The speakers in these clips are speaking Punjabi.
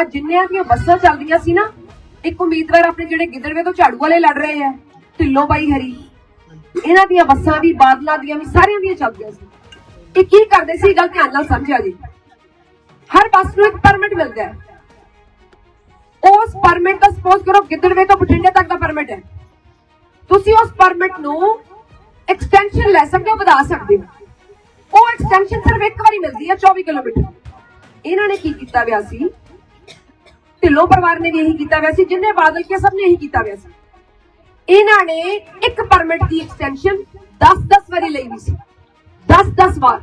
ਆ ਜਿੰਨਿਆਂ ਦੀਆਂ ਬੱਸਾਂ ਚੱਲਦੀਆਂ ਸੀ ਨਾ, ਇੱਕ ਉਮੀਦਵਾਰ ਆਪਣੇ ਜਿਹੜੇ ਗਿੱਦੜਵੇ ਤੋਂ ਝਾੜੂ ਵਾਲੇ ਲੜ ਰਹੇ ਆ, ਢਿੱਲੋਂ ਬਾਈ ਹਰੀ। ਇਹਨਾਂ ਦੀਆਂ ਬੱਸਾਂ ਵੀ, ਬਾਦਲਾਂ ਦੀਆਂ ਵੀ, ਸਾਰਿਆਂ ਦੀਆਂ ਚੱਲਦੀਆਂ ਸੀ। ਇਹ ਕੀ ਕਰਦੇ ਸੀ ਗੱਲ ਧਿਆਨ ਨਾਲ ਸਮਝਿਆ ਜੀ। ਹਰ ਬੱਸ ਨੂੰ ਇੱਕ ਪਰਮਿਟ ਮਿਲਦਾ ਹੈ। ਉਸ ਪਰਮਿਟ ਦਾ ਸਪੋਜ਼ ਕਰੋ, ਗਿੱਦੜਵੇ ਤੋਂ ਬਠਿੰਡੇ ਤੱਕ ਦਾ ਪਰਮਿਟ ਹੈ। ਤੁਸੀਂ ਉਸ ਪਰਮਿਟ ਨੂੰ ਐਕਸਟੈਂਸ਼ਨ ਲੈ ਸਕਦੇ ਹੋ, ਵਧਾ ਸਕਦੇ ਹੋ। ਉਹ ਐਕਸਟੈਂਸ਼ਨ ਸਿਰਫ ਇੱਕ ਵਾਰੀ ਮਿਲਦੀ ਹੈ 24 ਕਿਲੋਮੀਟਰ। ਇਹਨਾਂ ਨੇ ਕੀ ਕੀਤਾ ਹੋਇਆ ਸੀ? ਢਿੱਲੋਂ ਪਰਿਵਾਰ ਨੇ ਵੀ ਇਹੀ ਕੀਤਾ ਹੋਇਆ ਸੀ, ਜਿੰਨੇ ਬਾਦਲ ਕੇ ਸਭ ਨੇ ਇਹੀ ਕੀਤਾ ਹੋਇਆ ਸੀ। ਇਹਨਾਂ ਨੇ ਇੱਕ ਪਰਮਿਟ ਦੀ ਐਕਸਟੈਂਸ਼ਨ 10-10 ਵਾਰੀ ਲਈ ਵੀ ਸੀ। 10-10 ਵਾਰ।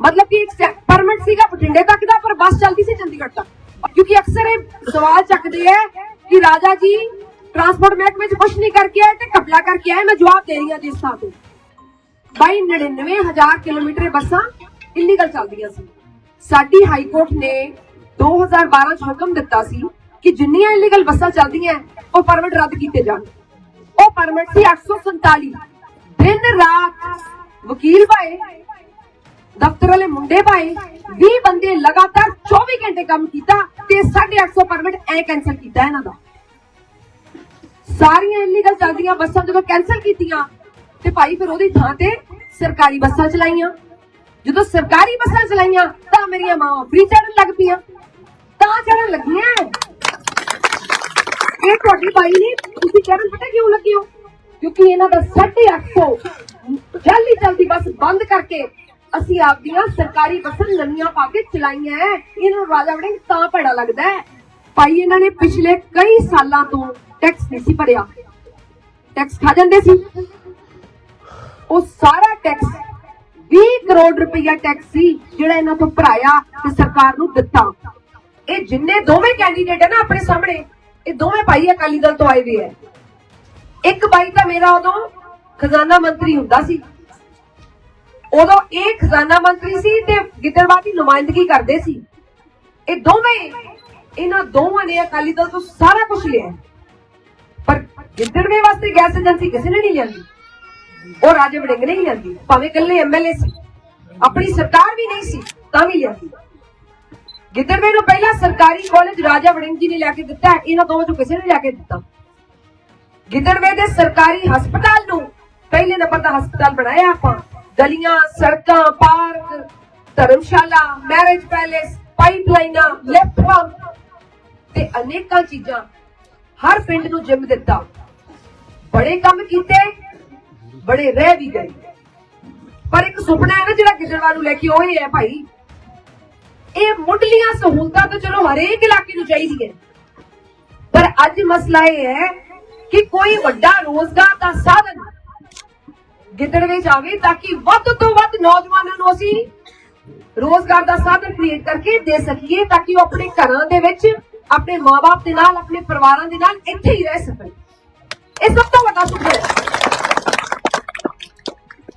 ਮਤਲਬ ਕਿ ਇੱਕ ਪਰਮਿਟ ਸੀਗਾ ਬਠਿੰਡੇ ਤੱਕ ਦਾ, ਪਰ ਬੱਸ ਚੱਲਦੀ ਸੀ ਚੰਡੀਗੜ੍ਹ ਤੱਕ। ਕਿਉਂਕਿ ਅਕਸਰ ਇਹ ਸਵਾਲ ਚੱਕਦੇ ਆ ਕਿ ਰਾਜਾ ਜੀ ਟਰਾਂਸਪੋਰਟ ਮਹਿਕਮੇ 'ਚ ਕੁਝ ਨਹੀਂ ਕਰਕੇ ਆਏ ਤੇ ਕਬਲਾ ਕਰਕੇ ਆਏ, ਮੈਂ ਜਵਾਬ ਦੇ ਰਹੀ ਹਾਂ ਜਿਸ ਥਾਂ ਤੋਂ। ਬਾਈ 99000 ਕਿਲੋਮੀਟਰ ਇਹ ਬੱਸਾਂ ਇਲੀਗਲ ਚੱਲਦੀਆਂ ਸੀ। ਸਾਡੀ ਹਾਈ ਕੋਰਟ ਨੇ 2012 ਚ ਹੁਕਮ ਦਿੱਤਾ ਸੀ ਕਿ ਜਿੰਨੀਆਂ ਇਲੀਗਲ ਬੱਸਾਂ ਚੱਲਦੀਆਂ, ਉਹ ਪਰਮਿਟ ਰੱਦ ਕੀਤੇ ਜਾਣ। ਉਹ ਪਰਮਿਟ ਸੀ 847 ਦਿਨ ਰਾਤ ਵਕੀਲ ਭਾਏ, ਦਫ਼ਤਰ ਵਾਲੇ ਮੁੰਡੇ ਭਾਏ 20 ਬੰਦੇ ਲਗਾਤਾਰ 24 ਘੰਟੇ ਕੰਮ ਕੀਤਾ ਤੇ 850 ਪਰਮਿਟ ਐ ਕੈਨਸਲ ਕੀਤਾ ਇਹਨਾਂ ਦਾ। ਸਾਰੀਆਂ ਇਲੀਗਲ ਚੱਲਦੀਆਂ ਬੱਸਾਂ ਜਦੋਂ ਕੈਨਸਲ ਕੀਤੀਆਂ, ਤੇ ਭਾਈ ਫਿਰ ਉਹਦੀ ਥਾਂ ਤੇ ਸਰਕਾਰੀ ਬੱਸਾਂ ਚਲਾਈਆਂ। ਜਦੋਂ ਸਰਕਾਰੀ ਬੱਸਾਂ ਚਲਾਈਆਂ, ਤਾਂ ਮੇਰੀਆਂ ਮਾਵਾਂ ਫ੍ਰੀ ਚੜਨ ਲੱਗ ਪਈਆਂ। ਤਾਂ ਚੜਨ ਲੱਗੀਆਂ ਇਹ ਤੁਹਾਡੀ ਬਾਈ ਨੇ, ਤੁਸੀਂ ਚੜਨ ਪਤਾ ਕਿਉਂ ਲੱਗੇ ਹੋ? ਕਿਉਂਕਿ ਇਹਨਾਂ ਦਾ 850 ਜਲਦੀ ਜਲਦੀ ਬੱਸ ਬੰਦ ਕਰਕੇ ਅਸੀਂ ਆਪਦੀਆਂ ਸਰਕਾਰੀ ਬੱਸਾਂ ਨਵੀਆਂ ਪਾ ਕੇ ਚਲਾਈਆਂ ਐ। ਇਹਨਾਂ ਰਾਜਾ ਵੜਿੰਗ ਤਾਂ ਭੈੜਾ ਲੱਗਦਾ ਹੈ ਭਾਈ, ਇਹਨਾਂ ਨੇ ਪਿਛਲੇ ਕਈ ਸਾਲਾਂ ਤੋਂ ਟੈਕਸ ਨਹੀਂ ਸੀ ਭਰਿਆ। ਟੈਕਸ ਖਾ ਜਾਂਦੇ ਸੀ। ਉਹ ਸਾਰਾ ਟੈਕਸ 20 ਕਰੋੜ ਰੁਪਇਆ ਟੈਕਸ ਸੀ ਜਿਹੜਾ ਇਹਨਾਂ ਤੋਂ ਭਰਾਇਆ ਤੇ ਸਰਕਾਰ ਨੂੰ ਦਿੱਤਾ। ਇਹ ਜਿੰਨੇ ਦੋਵੇਂ ਕੈਂਡੀਡੇਟ ਹੈ ਨਾ ਆਪਣੇ ਸਾਹਮਣੇ, ਇਹ ਦੋਵੇਂ ਭਾਈ ਅਕਾਲੀ ਦਲ ਤੋਂ ਆਏ ਹੋਏ ਹੈ ਇੱਕ ਬਾਈ ਤਾਂ ਮੇਰਾ ਉਦੋਂ ਖਜ਼ਾਨਾ ਮੰਤਰੀ ਹੁੰਦਾ ਸੀ। ਉਦੋਂ ਇਹ ਖਜ਼ਾਨਾ ਮੰਤਰੀ ਸੀ ਤੇ ਗਿੱਦੜਵਾ ਦੀ ਨੁਮਾਇੰਦਗੀ ਕਰਦੇ ਸੀ। ਇਹ ਦੋਵੇਂ, ਇਹਨਾਂ ਦੋਵਾਂ ਨੇ ਅਕਾਲੀ ਦਲ ਤੋਂ ਸਾਰਾ ਕੁਝ ਲਿਆ। ਪਰ ਗਿੱਦੜਵੇ ਵਾਸਤੇ ਗੈਸ ਏਜੰਸੀ ਕਿਸੇ ਨੇ ਨਹੀਂ ਲਿਆਂਦੀ। ਉਹ ਰਾਜੇ ਵੜਿੰਗ ਨੇ ਹੀ ਲਿਆਂਦੀ, ਭਾਵੇਂ ਇਕੱਲੇ ਐਮਐਲਏ ਸੀ। ਆਪਣੀ ਸਰਕਾਰ ਵੀ ਨਹੀਂ ਸੀ, ਤਾਂ ਵੀ ਲਿਆਂਦੀ। ਗਿੱਦੜਵੇ ਨੂੰ ਪਹਿਲਾ ਸਰਕਾਰੀ ਕਾਲਜ ਰਾਜਾ ਵੜਿੰਗ ਜੀ ਨੇ ਲਿਆ ਕੇ ਦਿੱਤਾ, ਇਹਨਾਂ ਦੋਵਾਂ ਚੋਂ ਕਿਸੇ ਨੇ ਲਿਆ ਕੇ ਦਿੱਤਾ। ਗਿੱਦੜਵੇ ਦੇ ਸਰਕਾਰੀ ਹਸਪਤਾਲ ਨੂੰ ਪਹਿਲੇ ਨੰਬਰ ਦਾ ਹਸਪਤਾਲ ਬਣਾਇਆ ਆਪਾਂ, ਗਲੀਆਂ, ਸੜਕਾਂ, ਪਾਰਕ, ਧਰਮਸ਼ਾਲਾ ਮੈਰਿਜ ਪੈਲੇਸ ਪਾਈਪਲਾਈਨਾਂ ਲਿਫਟ ਪੰਪ ਤੇ ਅਨੇਕਾਂ ਚੀਜ਼ਾਂ ਹਰ ਪਿੰਡ ਨੂੰ ਜਿੰਮ ਦਿੱਤਾ। ਬੜੇ ਕੰਮ ਕੀਤੇ, ਬੜੇ ਰਹਿ ਵੀ ਗਏ। ਪਰ ਇੱਕ ਸੁਪਨਾ ਹੈ ਨਾ ਜਿਹੜਾ ਗਿੱਦੜਵਾ ਨੂੰ ਲੈ ਕੇ ਉਹ ਹੀ ਹੈ ਭਾਈ। ਇਹ ਮੁੱਢਲੀਆਂ ਸਹੂਲਤਾਂ ਤਾਂ ਚਲੋ ਹਰੇਕ ਇਲਾਕੇ ਨੂੰ ਚਾਹੀਦੀ ਹੈ ਪਰ ਅੱਜ ਮਸਲਾ ਇਹ ਹੈ ਕਿ ਕੋਈ ਵੱਡਾ ਰੋਜ਼ਗਾਰ ਦਾ ਸਾਧਨ ਗਿੱਦੜਵੇ ਜਾਵੇ ਤਾਂ ਕਿ ਵੱਧ ਤੋਂ ਵੱਧ ਨੌਜਵਾਨਾਂ ਨੂੰ ਅਸੀਂ ਰੋਜ਼ਗਾਰ ਦਾ ਸਾਧਨ ਕ੍ਰੀਏਟ ਕਰਕੇ ਦੇ ਸਕੀਏ ਤਾਂ ਕਿ ਉਹ ਆਪਣੇ ਘਰਾਂ ਦੇ ਵਿੱਚ ਆਪਣੇ ਮਾਪੇ ਦੇ ਨਾਲ, ਆਪਣੇ ਪਰਿਵਾਰਾਂ ਦੇ ਨਾਲ ਇੱਥੇ ਹੀ ਰਹਿ ਸਕਣ। ਇਹ ਸਭ ਤੋਂ ਵੱਡਾ ਸੁਪਨਾ ਹੈ।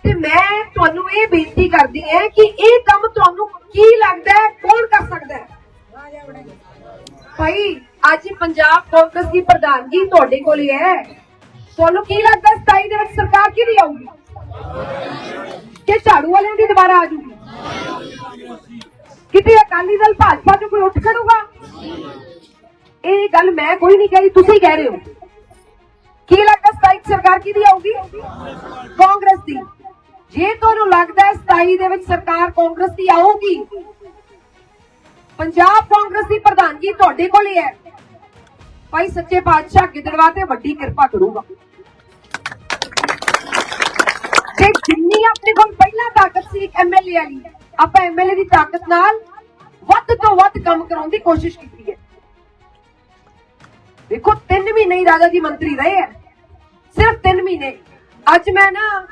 ਤੇ ਮੈਂ ਤੁਹਾਨੂੰ ਇਹ ਬੇਨਤੀ ਕਰਦੀ ਹਾਂ ਕਿ ਇਹ ਕੰਮ ਤੁਹਾਨੂੰ ਕੀ ਲੱਗਦਾ ਹੈ, ਕੌਣ ਕਰ ਸਕਦਾ ਹੈ? ਭਾਈ, ਅੱਜ ਪੰਜਾਬ ਕਾਂਗਰਸ ਦੀ ਪ੍ਰਧਾਨਗੀ ਤੁਹਾਡੇ ਕੋਲ ਹੀ। ਹੈ ਤੁਹਾਨੂੰ ਕੀ ਲੱਗਦਾ 27 ਦੇ ਵਿੱਚ ਸਰਕਾਰ ਕਿਹਦੀ ਆਊਗੀ? ਕਿ ਝਾੜੂ ਵਾਲਿਆਂ ਦੀ ਦੁਬਾਰਾ ਆ ਜੂਗੀ ਕਿਤੇ ਅਕਾਲੀ ਦਲ ਭਾਜਪਾ ਚੋਂ ਕੋਈ ਉੱਠ ਖੜੂਗਾ? ਇਹ ਗੱਲ ਮੈਂ ਕੋਈ ਨਹੀਂ ਕਹੀ, ਤੁਸੀਂ ਕਹਿ ਰਹੇ ਹੋ। ਕੀ ਲੱਗਦਾ 27 ਸਰਕਾਰ ਕਿਹਦੀ ਆਊਗੀ? ਕਾਂਗਰਸ ਦੀ। ਜੇ ਤੁਹਾਨੂੰ ਲੱਗਦਾ ਹੈ 27 ਦੇ ਵਿੱਚ ਸਰਕਾਰ ਕਾਂਗਰਸ ਦੀ ਆਊਗੀ, ਪੰਜਾਬ ਕਾਂਗਰਸ ਦੀ ਪ੍ਰਧਾਨਗੀ ਤੁਹਾਡੇ ਕੋਲ ਹੀ ਹੈ। ਭਾਈ ਸੱਚੇ ਪਾਤਸ਼ਾਹ ਗਿੱਦੜਵਾ ਤੇ ਵੱਡੀ ਕਿਰਪਾ ਕਰੂਗਾ। ਤੇ ਜਿੰਨੀ ਆਪਣੇ ਕੋਲ ਪਹਿਲਾਂ ਤਾਕਤ ਸੀ ਇੱਕ ਐਮਐਲਏ ਵਾਲੀ, ਆਪਾਂ ਐਮਐਲਏ ਦੀ ਤਾਕਤ ਨਾਲ ਵੱਧ ਤੋਂ ਵੱਧ ਕੰਮ ਕਰਾਉਣ ਦੀ ਕੋਸ਼ਿਸ਼ ਕੀਤੀ ਹੈ। ਦੇਖੋ 3 ਮਹੀਨੇ ਹੀ ਰਾਜਾ ਜੀ ਮੰਤਰੀ ਰਹੇ ਹੈ। ਸਿਰਫ 3 ਮਹੀਨੇ। ਅੱਜ ਮੈਂ ਨਾ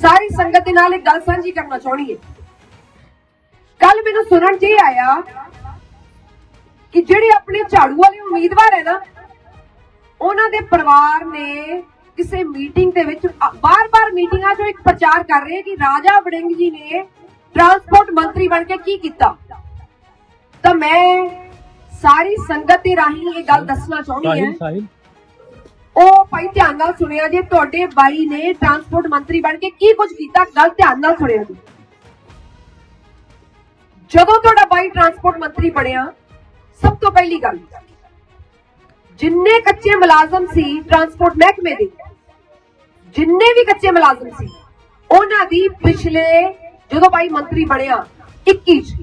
ਸਾਰੀ ਸੰਗਤ ਦੇ ਨਾਲ ਇੱਕ ਗੱਲ ਸਾਂਝੀ ਕਰਨਾ ਚਾਹਣੀ ਹੈ। ਕੱਲ ਮੈਨੂੰ ਸੁਣਨ 'ਚ ਇਹ ਆਇਆ ਕਿ ਜਿਹੜੇ ਆਪਣੇ ਝਾੜੂ ਵਾਲੇ ਉਮੀਦਵਾਰ ਹੈ ਨਾ ਉਹਨਾਂ ਦੇ ਪਰਿਵਾਰ ਨੇ ਕਿਸੇ ਮੀਟਿੰਗ ਦੇ ਵਿੱਚ ਬਾਰ-ਬਾਰ ਮੀਟਿੰਗਾਂ 'ਚੋਂ ਇੱਕ ਪ੍ਰਚਾਰ ਕਰ ਰਹੇ ਕਿ ਰਾਜਾ ਵੜਿੰਗ ਜੀ ਨੇ ਟਰਾਂਸਪੋਰਟ ਮੰਤਰੀ ਬਣ ਕੇ ਕੀ ਕੀਤਾ। ਤਾਂ ਮੈਂ ਸਾਰੀ ਸੰਗਤ ਦੇ ਰਾਹੀਂ ਇਹ ਗੱਲ ਦੱਸਣਾ ਚਾਹੁੰਦੀ ਹਾਂ। ਉਹ ਭਾਈ ਧਿਆਨ ਨਾਲ ਸੁਣਿਆ ਜੇ, ਤੁਹਾਡੇ ਬਾਈ ਨੇ ਟਰਾਂਸਪੋਰਟ ਮੰਤਰੀ ਬਣ ਕੇ ਕੀ ਕੁਝ ਕੀਤਾ, ਗੱਲ ਧਿਆਨ ਨਾਲ ਸੁਣਿਆ ਜੀ। ਜਦੋਂ ਤੁਹਾਡਾ ਬਾਈ ਟਰਾਂਸਪੋਰਟ ਮੰਤਰੀ ਬਣਿਆ, ਸਭ ਤੋਂ ਪਹਿਲੀ ਗੱਲ, ਜਿੰਨੇ ਕੱਚੇ ਮੁਲਾਜ਼ਮ ਸੀ ਟਰਾਂਸਪੋਰਟ ਮਹਿਕਮੇ ਦੇ, ਜਿੰਨੇ ਵੀ ਕੱਚੇ ਮੁਲਾਜ਼ਮ ਸੀ, ਉਹਨਾਂ ਦੀ ਪਿਛਲੇ ਜਦੋਂ ਬਾਈ ਮੰਤਰੀ ਬਣਿਆ 21 ਚ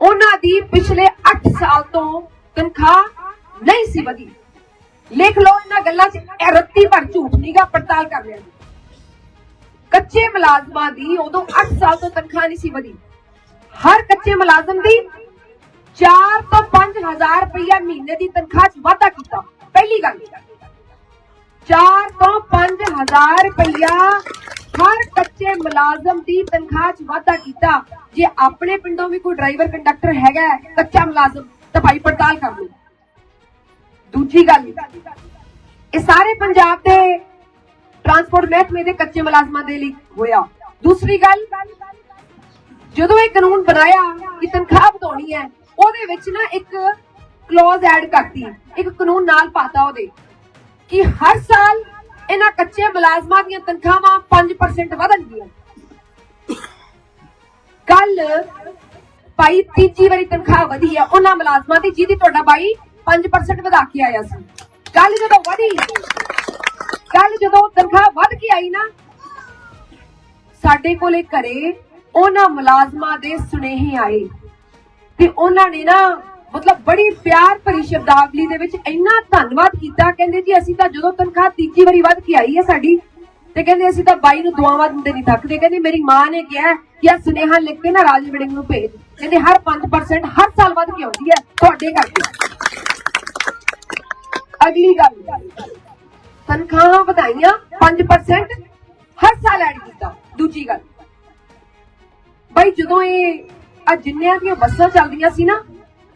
ਉਹਨਾਂ ਦੀ ਪਿਛਲੇ 8 ਸਾਲ ਤੋਂ ਤਨਖਾਹ ਨਹੀਂ ਸੀ ਵਧੀ। ਲਿਖ ਲਓ ਇਹਨਾਂ ਗੱਲਾਂ 'ਚ, ਇਹ ਰੱਤੀ ਭਰ ਝੂਠ ਨਹੀਂਗਾ ਪੜਤਾਲ ਕਰ ਲਿਆ ਕੱਚੇ ਮੁਲਾਜ਼ਮਾਂ ਦੀ ਉਦੋਂ 8 ਸਾਲ ਤੋਂ ਤਨਖਾਹ ਨਹੀਂ ਸੀ ਵਧੀ। ਹਰ ਕੱਚੇ ਮੁਲਾਜ਼ਮ ਦੀ 4 ਤੋਂ 5000 ਰੁਪਇਆ ਮਹੀਨੇ ਦੀ ਤਨਖਾਹ 'ਚ ਵਾਧਾ ਕੀਤਾ, ਪਹਿਲੀ ਗੱਲ। 4 ਤੋਂ 5000 ਰੁਪਇਆ ਹਰ ਕੱਚੇ ਮੁਲਾਜ਼ਮ ਦੀ ਤਨਖਾਹ 'ਚ ਵਾਧਾ ਕੀਤਾ। ਜੇ ਆਪਣੇ ਪਿੰਡੋਂ ਵੀ ਕੋਈ ਡਰਾਈਵਰ ਕੰਡਕਟਰ ਹੈਗਾ, ਕੱਚਾ ਮੁਲਾਜ਼ਮ, ਤਾਂ ਭਾਈ ਪੜਤਾਲ ਕਰ ਲਓ। ਦੂਜੀ ਗੱਲ, ਇਹ ਸਾਰੇ ਪੰਜਾਬ ਦੇ ਟਰਾਂਸਪੋਰਟ ਮਹਿਕਮੇ ਦੇ ਕੱਚੇ ਮੁਲਾਜ਼ਮਾਂ ਦੇ ਲਈ ਹੋਇਆ। ਦੂਸਰੀ ਗੱਲ, ਜਦੋਂ ਇਹ ਕਾਨੂੰਨ ਬਣਾਇਆ ਕਿ ਤਨਖਾਹ ਵਧਾਉਣੀ ਹੈ, ਉਹਦੇ ਵਿੱਚ ਨਾ ਇੱਕ ਕਲੌਜ਼ ਐਡ ਕਰਤੀ। ਇੱਕ ਕਾਨੂੰਨ ਨਾਲ ਪਾਤਾ ਉਹਦੇ ਕਿ ਹਰ ਸਾਲ ਇਹਨਾਂ ਕੱਚੇ ਮੁਲਾਜ਼ਮਾਂ ਦੀਆਂ ਤਨਖਾਹਾਂ 5% ਵਧਣਗੀਆਂ। ਕੱਲ ਭਾਈ ਤੀਜੀ ਵਾਰੀ ਤਨਖਾਹ ਵਧੀ ਆ ਉਹਨਾਂ ਮੁਲਾਜ਼ਮਾਂ ਦੀ ਜਿਹਦੀ ਤੁਹਾਡਾ ਭਾਈ 5% ਵਧਾ ਕੇ ਆਇਆ ਸੀ। ਕੱਲ ਜਦੋਂ ਵਧੀ ਕੱਲ ਜਦੋਂ ਤਨਖਾਹ ਵੱਧ ਕੇ ਆਈ ਨਾ, ਸਾਡੇ ਕੋਲੇ ਘਰੇ ਉਹਨਾਂ ਮੁਲਾਜ਼ਮਾਂ ਦੇ ਸੁਨੇਹੇ ਆਏ। ਤੇ ਉਹਨਾਂ ਨੇ ਨਾ, ਮਤਲਬ ਬੜੀ ਪਿਆਰ ਭਰੀ ਸ਼ਬਦਾਵਲੀ ਦੇ ਵਿੱਚ ਇੰਨਾ ਧੰਨਵਾਦ ਕੀਤਾ। ਕਹਿੰਦੇ ਜੀ, ਅਸੀਂ ਤਾਂ ਜਦੋਂ ਤਨਖਾਹ ਤੀਜੀ ਵਾਰੀ ਵੱਧ ਕੇ ਆਈ ਹੈ ਸਾਡੀ ਤੇ ਕਹਿੰਦੇ ਅਸੀਂ ਤਾਂ ਬਾਈ ਨੂੰ ਦੁਆਵਾਂ ਦਿੰਦੇ ਨਹੀਂ ਥੱਕਦੇ ਕਹਿੰਦੇ ਮੇਰੀ ਮਾਂ ਨੇ ਕਿਹਾ ਕਿ ਆ ਸੁਨੇਹਾ ਲਿਖ ਕੇ ਨਾ ਰਾਜ ਵੜਿੰਗ ਨੂੰ ਭੇਜ। ਕਹਿੰਦੇ ਹਰ 5% ਹਰ ਸਾਲ ਵੱਧ ਕੇ ਆਉਂਦੀ ਹੈ ਤੁਹਾਡੇ ਕਰਕੇ ਅਗਲੀ ਗੱਲ। ਤਨਖਾਹਾਂ ਵਧਾਈਆਂ 5% ਹਰ ਸਾਲ ਐਡ ਕੀਤਾ। ਦੂਜੀ ਗੱਲ। ਭਾਈ ਜਦੋਂ ਇਹ ਆ ਜਿੰਨਿਆਂ ਦੀਆਂ ਬੱਸਾਂ ਚੱਲਦੀਆਂ ਸੀ ਨਾ,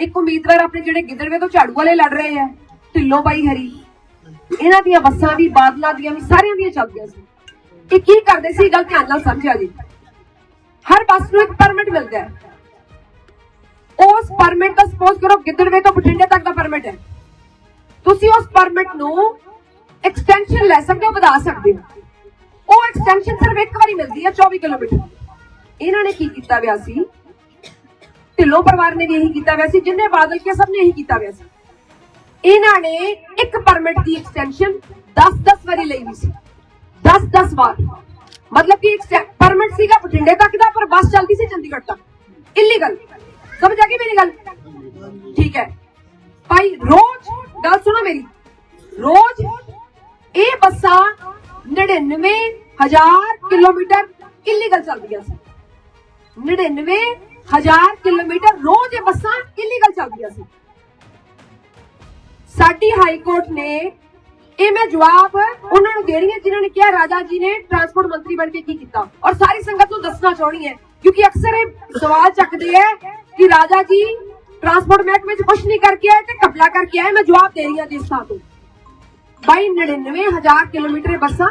ਇੱਕ ਉਮੀਦਵਾਰ ਆਪਣੇ ਜਿਹੜੇ ਗਿੱਦੜਵੇ ਤੋਂ ਝਾੜੂ ਵਾਲੇ ਲੜ ਰਹੇ ਆ ਢਿੱਲੋਂ ਬਾਈ ਹਰੀ। ਇਹਨਾਂ ਦੀਆਂ ਬੱਸਾਂ ਵੀ, ਬਾਦਲਾਂ ਦੀਆਂ ਵੀ ਸਾਰਿਆਂ ਦੀਆਂ ਚੱਲਦੀਆਂ ਸੀ। ਇਹ ਕੀ ਕਰਦੇ ਸੀ ਗੱਲ ਧਿਆਨ ਨਾਲ ਸਮਝਿਆ ਜੀ। ਹਰ ਬੱਸ ਨੂੰ ਇੱਕ ਪਰਮਿਟ ਮਿਲਦਾ ਹੈ। ਉਸ ਪਰਮਿਟ ਦਾ ਸਪੋਜ਼ ਕਰੋ, ਗਿੱਦੜਵੇ ਤੋਂ ਬਠਿੰਡੇ ਤੱਕ ਦਾ ਪਰਮਿਟ ਹੈ। ਤੁਸੀਂ ਉਸ ਪਰਮਿਟ ਨੂੰ ਐਕਸਟੈਂਸ਼ਨ ਲੈ ਸਕਦੇ ਹੋ, ਵਧਾ ਸਕਦੇ ਹੋ। ਉਹ ਐਕਸਟੈਂਸ਼ਨ ਸਿਰਫ ਇੱਕ ਵਾਰੀ ਮਿਲਦੀ ਹੈ 24 ਕਿਲੋਮੀਟਰ। ਇਹਨਾਂ ਨੇ ਕੀ ਕੀਤਾ ਵਿਆ ਸੀ? ਢਿੱਲੋਂ ਪਰਿਵਾਰ ਨੇ ਵੀ ਇਹੀ ਕੀਤਾ ਵਿਆ ਸੀ, ਜਿੰਨੇ ਬਾਦਲ ਕੇ ਸਭ ਨੇ ਇਹੀ ਕੀਤਾ ਵਿਆ ਸੀ। ਇਹਨਾਂ ਨੇ ਇੱਕ ਪਰਮਿਟ ਦੀ ਐਕਸਟੈਂਸ਼ਨ 10-10 ਵਾਰੀ ਲਈ ਵੀ ਸੀ। 10-10 ਵਾਰ ਮਤਲਬ ਕਿ ਪਰਮਿਟ ਸੀਗਾ ਬਠਿੰਡੇ ਤੱਕ ਦਾ ਪਰ ਬੱਸ ਚੱਲਦੀ ਸੀ ਚੰਡੀਗੜ੍ਹ ਤੱਕ ਇਲੀਗਲ ਸਮਝ ਆ ਗਈ ਮੇਰੀ ਗੱਲ ਠੀਕ ਹੈ ਭਾਈ ਰੋਜ਼ ਗੱਲ ਸੁਣੋ ਮੇਰੀ ਰੋਜ਼ ਇਹ ਬੱਸਾਂ 99000 ਕਿਲੋਮੀਟਰ ਇਲੀਗਲ ਚੱਲਦੀਆਂ ਸੀ 99000 ਕਿਲੋਮੀਟਰ ਰੋਜ਼ ਇਹ ਬੱਸਾਂ ਇਲੀਗਲ ਚੱਲਦੀਆਂ ਸੀ ਸਾਡੀ ਹਾਈ ਕੋਰਟ ਨੇ ਇਹ ਮੈਂ ਜਵਾਬ ਉਹਨਾਂ ਨੂੰ ਦੇ ਰਹੀ ਜਿਨ੍ਹਾਂ ਨੇ ਕਿਹਾ ਰਾਜਾ ਜੀ ਨੇ ਟਰਾਂਸਪੋਰਟ ਮੰਤਰੀ ਬਣ ਕੇ ਕੀ ਕੀਤਾ। ਔਰ ਸਾਰੀ ਸੰਗਤ ਨੂੰ ਦੱਸਣਾ ਚਾਹਣੀ ਹੈ, ਕਿਉਂਕਿ ਅਕਸਰ ਇਹ ਸਵਾਲ ਚੱਕਦੇ ਹੈ ਕਿ ਰਾਜਾ ਜੀ ਟਰਾਂਸਪੋਰਟ ਮਹਿਕਮੇ 'ਚ ਕੁਝ ਨਹੀਂ ਕਰਕੇ ਆਏ ਤੇ ਕਪਲਾ ਕਰਕੇ ਆਏ, ਮੈਂ ਜਵਾਬ ਦੇ ਰਹੀ ਹਾਂ ਜਿਸ ਥਾਂ ਤੋਂ। ਬਾਈ 99000 ਕਿਲੋਮੀਟਰ ਬੱਸਾਂ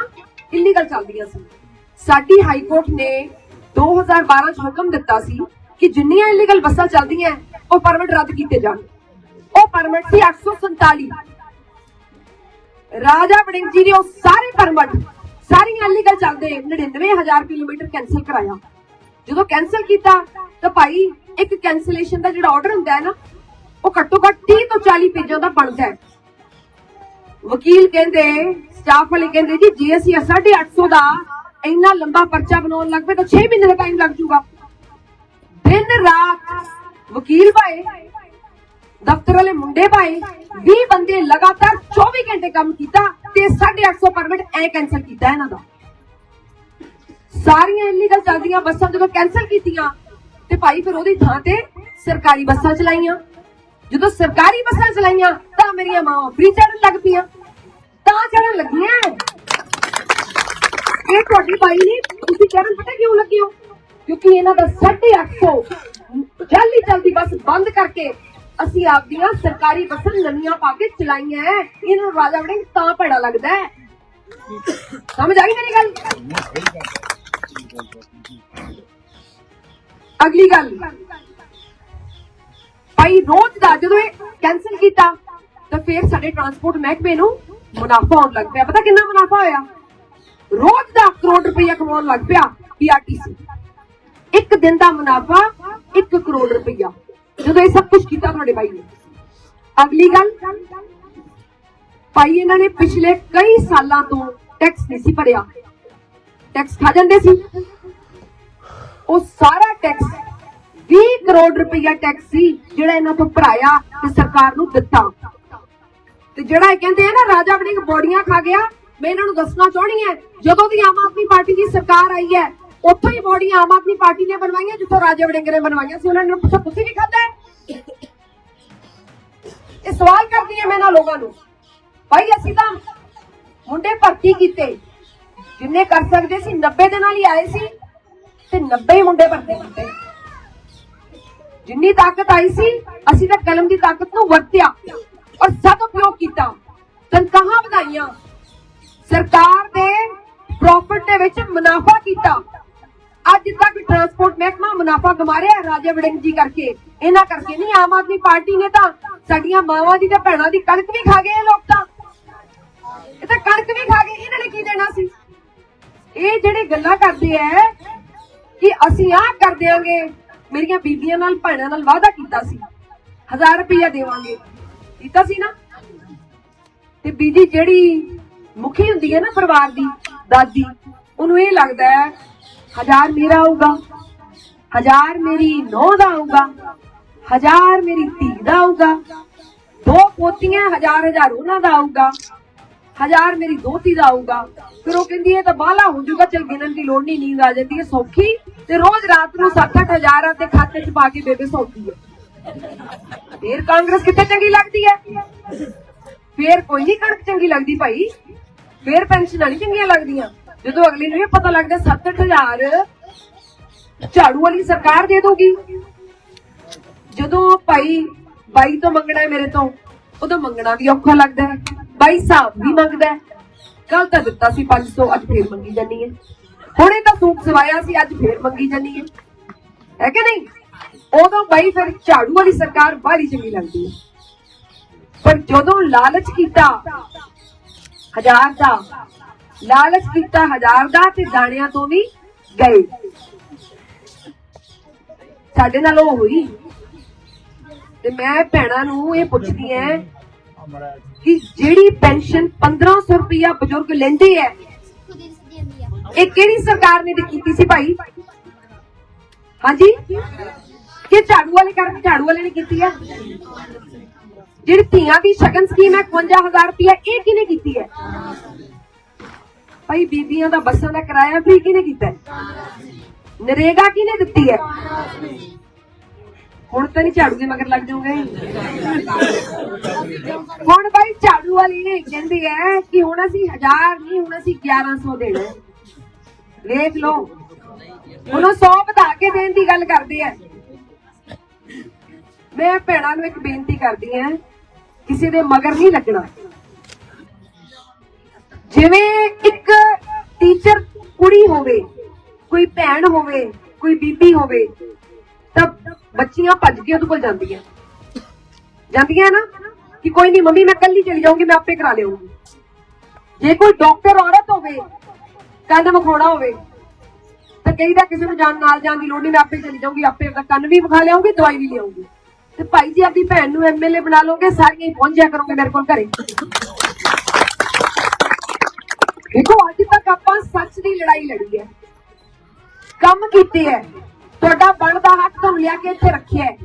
ਇਲੀਗਲ ਚੱਲਦੀਆਂ ਸੀ। ਸਾਡੀ ਹਾਈ ਕੋਰਟ ਨੇ 2012 ਚ ਹੁਕਮ ਦਿੱਤਾ ਸੀ ਕਿ ਜਿੰਨੀਆਂ ਇਲੀਗਲ ਬੱਸਾਂ ਚੱਲਦੀਆਂ, ਉਹ ਪਰਮਿਟ ਰੱਦ ਕੀਤੇ ਜਾਣ। ਉਹ ਪਰਮਿਟ ਸੀ 847 ਰਾਜਾ ਵੜਿੰਗ ਜੀ ਨੇ ਉਹ ਸਾਰੇ ਪਰਮਿਟ ਸਾਰੀਆਂ ਇਲੀਗਲ ਚੱਲਦੇ 99000 ਕਿਲੋਮੀਟਰ ਕੈਨਸਲ ਕਰਾਇਆ। ਜਦੋਂ ਕੈਨਸਲ ਕੀਤਾ, ਤਾਂ ਭਾਈ ਇੱਕ ਕੈਨਸਲੇਸ਼ਨ ਦਾ ਜਿਹੜਾ ਆਰਡਰ ਹੁੰਦਾ ਹੈ ਨਾ, ਉਹ ਘੱਟੋ ਘੱਟ 30 ਤੋਂ 40 ਪੇਜਾਂ ਦਾ ਬਣਦਾ ਹੈ। ਵਕੀਲ ਕਹਿੰਦੇ ਸਟਾਫ ਵਾਲੇ ਕਹਿੰਦੇ, ਜੀ ਜੇ ਅਸੀਂ 850 ਦਾ, ਇੰਨਾ ਲੰਬਾ ਪਰਚਾ ਬਣਾਉਣ ਲੱਗ ਪਏ ਤਾਂ 6 ਮਹੀਨੇ ਦਾ ਟਾਈਮ ਲੱਗ ਜਾਊਗਾ ਦਿਨ ਰਾਤ ਵਕੀਲ ਭਾਏ ਦਫ਼ਤਰ ਵਾਲੇ ਮੁੰਡੇ ਭਾਏ 20 ਬੰਦੇ ਲਗਾਤਾਰ 24 ਘੰਟੇ ਕੰਮ ਕੀਤਾ ਤੇ 850 ਪਰਮਿਟ ਐ ਕੈਨਸਲ ਕੀਤਾ ਇਹਨਾਂ ਦਾ। ਸਾਰੀਆਂ ਇਲੀਗਲ ਚੱਲਦੀਆਂ ਬੱਸਾਂ ਜਦੋਂ ਕੈਨਸਲ ਕੀਤੀਆਂ, ਤੇ ਭਾਈ ਫਿਰ ਉਹਦੀ ਥਾਂ ਤੇ ਸਰਕਾਰੀ ਬੱਸਾਂ ਚਲਾਈਆਂ। ਜਦੋਂ ਸਰਕਾਰੀ ਬੱਸਾਂ ਚਲਾਈਆਂ, ਤਾਂ ਮੇਰੀਆਂ ਮਾਵਾਂ ਫ੍ਰੀ ਚੜਨ ਲੱਗ ਪਈਆਂ। ਤਾਂ ਚੜਨ ਲੱਗੀਆਂ। ਇਹ ਤੁਹਾਡੀ ਬਾਈ ਨੇ ਤੁਸੀਂ ਚੜਨ ਪਤਾ ਕਿਉਂ ਲੱਗੇ ਹੋ? ਕਿਉਂਕਿ ਇਹਨਾਂ ਦਾ 850 ਜਲਦੀ ਜਲਦੀ ਬੱਸ ਬੰਦ ਕਰਕੇ ਅਸੀਂ ਆਪਦੀਆਂ ਸਰਕਾਰੀ ਬੱਸਾਂ ਨਵੀਆਂ ਪਾ ਕੇ ਚਲਾਈਆਂ ਹੈ। ਇਹਨਾਂ ਨੂੰ ਰਾਜਾ ਵੜਿੰਗ ਤਾਂ ਭੜਾ ਲੱਗਦਾ ਹੈ ਸਮਝ ਆ ਗਈ ਮੇਰੀ ਗੱਲ? ਅਗਲੀ ਗੱਲ। ਭਾਈ, ਰੋਜ਼ ਦਾ ਜਦੋਂ ਇਹ ਕੈਨਸਲ ਕੀਤਾ, ਤਾਂ ਫਿਰ ਸਾਡੇ ਟਰਾਂਸਪੋਰਟ ਮਹਿਕਮੇ ਨੂੰ ਮੁਨਾਫਾ ਹੋਣ ਲੱਗ ਪਿਆ। ਪਤਾ ਕਿੰਨਾ ਮੁਨਾਫਾ ਹੋਇਆ? ਰੋਜ਼ ਦਾ ਕਰੋੜ ਰੁਪਇਆ ਕਮਾਉਣ ਲੱਗ ਪਿਆ ਪੀਆਰਟੀਸੀ ਇੱਕ ਦਿਨ ਦਾ ਮੁਨਾਫਾ 1 ਕਰੋੜ ਰੁਪਇਆ ਜਦੋਂ ਇਹ ਸਭ ਕੁਝ ਕੀਤਾ ਤੁਹਾਡੇ ਭਾਈ ਨੇ। ਅਗਲੀ ਗੱਲ, ਭਾਈ ਇਹਨਾਂ ਨੇ ਪਿਛਲੇ ਕਈ ਸਾਲਾਂ ਤੋਂ ਟੈਕਸ ਨਹੀਂ ਸੀ ਭਰਿਆ। ਟੈਕਸ ਖਾ ਜਾਂਦੇ ਸੀ। ਉਹ ਸਾਰਾ ਟੈਕਸ 20 ਕਰੋੜ ਰੁਪਇਆ ਟੈਕਸ ਸੀ ਜਿਹੜਾ ਇਹਨਾਂ ਤੋਂ ਭਰਾਇਆ ਤੇ ਸਰਕਾਰ ਨੂੰ ਦਿੱਤਾ। ਤੇ ਜਿਹੜਾ ਇਹ ਕਹਿੰਦੇ ਆ ਨਾ, ਰਾਜਾ ਵੜਿੰਗ ਬੋੜੀਆਂ ਖਾ ਗਿਆ, ਮੈਂ ਇਹਨਾਂ ਨੂੰ ਦੱਸਣਾ ਚਾਹਣੀ ਹੈ, ਜਦੋਂ ਦੀ ਆਮ ਆਦਮੀ ਪਾਰਟੀ ਦੀ ਸਰਕਾਰ ਆਈ ਹੈ ਉੱਥੋਂ ਹੀ ਬੋਡੀਆਂ ਆਮ ਆਦਮੀ ਪਾਰਟੀ ਨੇ ਬਣਵਾਈਆਂ, ਜਿੱਥੋਂ ਰਾਜੇ ਵੜਿੰਗ ਨੇ ਬਣਵਾਈਆਂ ਸੀ, ਉਹਨਾਂ ਨੇ ਪੁੱਛਿਆ, ਤੁਸੀਂ ਵੀ ਖਾਦਾ ਇਹ ਸਵਾਲ ਕਰਦੀ ਹੈ ਮੈਂ ਇਹਨਾਂ ਲੋਕਾਂ ਨੂੰ। ਭਾਈ, ਅਸੀਂ ਤਾਂ ਮੁੰਡੇ ਭਰਤੀ ਕੀਤੇ। ਜਿੰਨੇ ਕਰ ਸਕਦੇ ਸੀ 90 ਦੇ ਨਾਲ ਹੀ ਆਏ ਸੀ ਤੇ 90 ਹੀ ਮੁੰਡੇ ਭਰਤੀ ਕੀਤੇ। ਜਿੰਨੀ ਤਾਕਤ ਆਈ ਸੀ, ਅਸੀਂ ਤਾਂ ਕਲਮ ਦੀ ਤਾਕਤ ਨੂੰ ਵਰਤਿਆ ਔਰ ਸਦ ਉਪਯੋਗ ਕੀਤਾ। ਤਨਖਾਹਾਂ ਵਧਾਈਆਂ। ਸਰਕਾਰ ਦੇ ਪ੍ਰੋਫਿਟ ਦੇ ਵਿੱਚ ਮੁਨਾਫਾ ਕੀਤਾ। ਅੱਜ ਤੱਕ ਟਰਾਂਸਪੋਰਟ ਮਹਿਕਮਾ ਮੁਨਾਫਾ ਕਮਾ ਰਿਹਾ ਰਾਜਾ ਵੜਿੰਗ ਜੀ ਕਰਕੇ। ਇਹਨਾਂ ਕਰਕੇ ਨਹੀਂ, ਆਮ ਆਦਮੀ ਪਾਰਟੀ ਨੇ ਤਾਂ ਸਾਡੀਆਂ ਮਾਵਾਂ ਦੀ ਤੇ ਭੈਣਾਂ ਦੀ ਕਣਕ ਵੀ ਖਾ ਗਏ ਇਹ ਲੋਕ ਤਾਂ। ਇਹ ਤਾਂ ਕਣਕ ਵੀ ਖਾ ਗਏ, ਇਹਨਾਂ ਨੇ ਕੀ ਦੇਣਾ ਸੀ? ਇਹ ਜਿਹੜੇ ਗੱਲਾਂ ਕਰਦੇ ਐ ਕਿ ਅਸੀਂ ਆਹ ਕਰ ਦਿਆਂਗੇ, ਮੇਰੀਆਂ ਬੀਬੀਆਂ ਨਾਲ, ਭੈਣਾਂ ਨਾਲ ਵਾਅਦਾ ਕੀਤਾ ਸੀ। 1000 ਰੁਪਇਆ ਦੇਵਾਂਗੇ। ਕੀਤਾ ਸੀ ਨਾ? ਤੇ ਬੀਜੀ ਜਿਹੜੀ ਮੁਖੀ ਹੁੰਦੀ ਹੈ ਨਾ ਪਰਿਵਾਰ ਦੀ, ਦਾਦੀ, ਉਹਨੂੰ ਇਹ ਲੱਗਦਾ ਹੈ ਹਜ਼ਾਰ ਮੇਰਾ ਆਊਗਾ ਹਜ਼ਾਰ ਮੇਰੀ ਨੌ ਦਾ ਆਊਗਾ ਹਜ਼ਾਰ ਮੇਰੀ ਧੀ ਦਾ ਆਊਗਾ ਦੋ ਪੋਤੀਆਂ ਹਜ਼ਾਰ ਹਜ਼ਾਰ ਉਹਨਾਂ ਦਾ ਆਊਗਾ ਹਜ਼ਾਰ ਮੇਰੀ ਦੋਤੀ ਦਾ ਆਊਗਾ ਫਿਰ ਉਹ ਕਹਿੰਦੀ ਹੈ ਤਾਂ ਬਾਲਾ ਹੋ ਜਾਊਗਾ ਚਲ ਗਿਣਨ ਦੀ ਲੋੜ ਨਹੀਂ ਨੀਂਦ ਆ ਜਾਂਦੀ ਹੈ ਸੌਖੀ ਤੇ ਰੋਜ਼ ਰਾਤ ਨੂੰ 7-8 ਹਜ਼ਾਰਾਂ ਤੇ ਖਾਤੇ 'ਚ ਪਾ ਕੇ ਬੇਬੇ ਸੌਂਦੀ ਹੈ ਫਿਰ ਕਾਂਗਰਸ ਕਿੱਥੇ ਚੰਗੀ ਲੱਗਦੀ ਹੈ ਫੇਰ ਕੋਈ ਨਹੀਂ ਕਣਕ ਚੰਗੀ ਲੱਗਦੀ ਭਾਈ ਫੇਰ ਪੈਨਸ਼ਨਾਂ ਨਹੀਂ ਚੰਗੀਆਂ ਲੱਗਦੀਆਂ ਜਦੋਂ ਅਗਲੇ ਨੂੰ ਇਹ ਪਤਾ ਲੱਗਦਾ 7-8000 ਝਾੜੂ ਵਾਲੀ ਸਰਕਾਰ ਦੇ ਦੋਗੀ। ਜਦੋਂ ਭਾਈ ਬਾਈ ਤੋਂ ਮੰਗਣਾ ਹੈ ਮੇਰੇ ਤੋਂ, ਉਦੋਂ ਮੰਗਣਾ ਵੀ ਔਖਾ ਲੱਗਦਾ ਹੈ। ਬਾਈ ਸਾਹਿਬ ਵੀ ਮੰਗਦਾ ਕੱਲ ਤਾਂ ਦਿੱਤਾ ਸੀ 500 ਅੱਜ ਫੇਰ ਮੰਗੀ ਜਾਨੀ ਹੈ। ਹੁਣੇ ਤਾਂ ਸੂਟ ਸਵਾਇਆ ਸੀ, ਅੱਜ ਫੇਰ ਮੰਗੀ ਜਾਨੀ ਹੈ। ਹੈ ਕਿ ਨਹੀਂ? ਉਦੋਂ ਬਾਈ ਫਿਰ ਝਾੜੂ ਵਾਲੀ ਸਰਕਾਰ ਬਾਹਲੀ ਚੰਗੀ ਲੱਗਦੀ ਹੈ। ਪਰ ਜਦੋਂ ਲਾਲਚ ਕੀਤਾ, ਹਜ਼ਾਰ ਦਾ ਲਾਲਚ ਕੀਤਾ ਹਜ਼ਾਰ ਦਾ ਤੇ ਦਾਣਿਆਂ ਤੋਂ ਵੀ ਗਏ। ਸਾਡੇ ਨਾਲ ਉਹ ਹੋਈ। ਤੇ ਮੈਂ ਭੈਣਾਂ ਨੂੰ ਇਹ ਪੁੱਛਦੀ ਐ ਕਿ ਜਿਹੜੀ ਪੈਨਸ਼ਨ 1500 ਰੁਪਇਆ ਬਜ਼ੁਰਗ ਲੈਂਦੇ ਐ, ਇਹ ਕਿਹੜੀ ਸਰਕਾਰ ਨੇ ਕੀਤੀ ਸੀ ਭਾਈ? ਹਾਂਜੀ? ਕਿ ਝਾੜੂ ਵਾਲੇ ਕਰਕੇ ਝਾੜੂ ਵਾਲੇ ਨੇ ਕੀਤੀ ਹੈ ਜਿਹੜੀ ਧੀਆਂ ਦੀ ਸ਼ਗਨ ਸਕੀਮ ਹੈ 51000 ਰੁਪਇਆ ਇਹ ਕਿਹਨੇ ਕੀਤੀ ਹੈ ਭਾਈ ਬੀਬੀਆਂ ਦਾ ਬੱਸਾਂ ਦਾ ਕਿਰਾਇਆ ਫ੍ਰੀ ਕਿਹਨੇ ਕੀਤਾ ਨਰੇਗਾ ਕਿਹਨੇ ਦਿੱਤੀ ਹੈ? ਹੁਣ ਤਾਂ ਨਹੀਂ ਝਾੜੂ ਦੇ ਮਗਰ ਲੱਗ ਜਾਓਗੇ। ਹੁਣ ਭਾਈ ਝਾੜੂ ਵਾਲੀ ਕਹਿੰਦੀ ਹੈ ਕਿ ਹੁਣ ਅਸੀਂ 1000 ਨਹੀਂ, ਹੁਣ ਅਸੀਂ 1100 ਦੇਣਾ ਵੇਖ ਲਓ। ਹੁਣ 100 ਵਧਾ ਕੇ ਦੇਣ ਦੀ ਗੱਲ ਕਰਦੇ ਆ। ਮੈਂ ਭੈਣਾਂ ਨੂੰ ਇੱਕ ਬੇਨਤੀ ਕਰਦੀ ਹਾਂ, ਕਿਸੇ ਦੇ ਮਗਰ ਨਹੀਂ ਲੱਗਣਾ। ਜਿਵੇਂ ਇੱਕ ਟੀਚਰ ਕੁੜੀ ਹੋਵੇ, ਕੋਈ ਭੈਣ ਹੋਵੇ, ਕੋਈ ਬੀਬੀ ਹੋਵੇ, ਤਾਂ ਬੱਚੀਆਂ ਭੱਜ ਕੇ ਉਹਦੇ ਕੋਲ ਜਾਂਦੀਆਂ। ਜਾਂਦੀਆਂ ਨਾ ਕਿ ਕੋਈ ਨਹੀਂ ਮੰਮੀ ਮੈਂ ਕੱਲੀ ਚਲੀ ਜਾਊਂਗੀ, ਮੈਂ ਆਪੇ ਕਰਾ ਲਿਆਉਂਗੀ। ਜੇ ਕੋਈ ਡਾਕਟਰ ਔਰਤ ਹੋਵੇ, ਕੰਨ ਵਿਖਾਉਣਾ ਹੋਵੇ, ਤਾਂ ਕਹੀਦਾ ਕਿਸੇ ਨੂੰ ਜਾਣ, ਨਾਲ ਜਾਣ ਦੀ ਲੋੜ ਨਹੀਂ ਮੈਂ ਆਪੇ ਚਲੀ ਜਾਊਂਗੀ, ਆਪੇ ਉਹਦਾ ਕੰਨ ਵੀ ਵਿਖਾ ਲਿਆਉਂਗੀ, ਦਵਾਈ ਵੀ ਲਿਆਉਂਗੀ। ਤੇ ਭਾਈ ਜੀ ਆਪਣੀ ਭੈਣ ਨੂੰ ਐਮਐਲਏ ਬਣਾ ਲਓਗੇ, ਸਾਰੀਆਂ ਹੀ ਪਹੁੰਚ ਕਰੋਗੇ ਮੇਰੇ ਕੋਲ ਘਰੇ। ਦੇਖੋ, ਅੱਜ ਤੱਕ ਆਪਾਂ ਸੱਚ ਦੀ ਲੜਾਈ ਲੜੀ ਹੈ। ਕੰਮ ਕੀਤੇ ਹੈ। ਤੁਹਾਡਾ ਬਣਦਾ ਹੱਕ ਤੁਹਾਨੂੰ ਲਿਆ ਕੇ ਇੱਥੇ ਰੱਖਿਆ ਹੈ।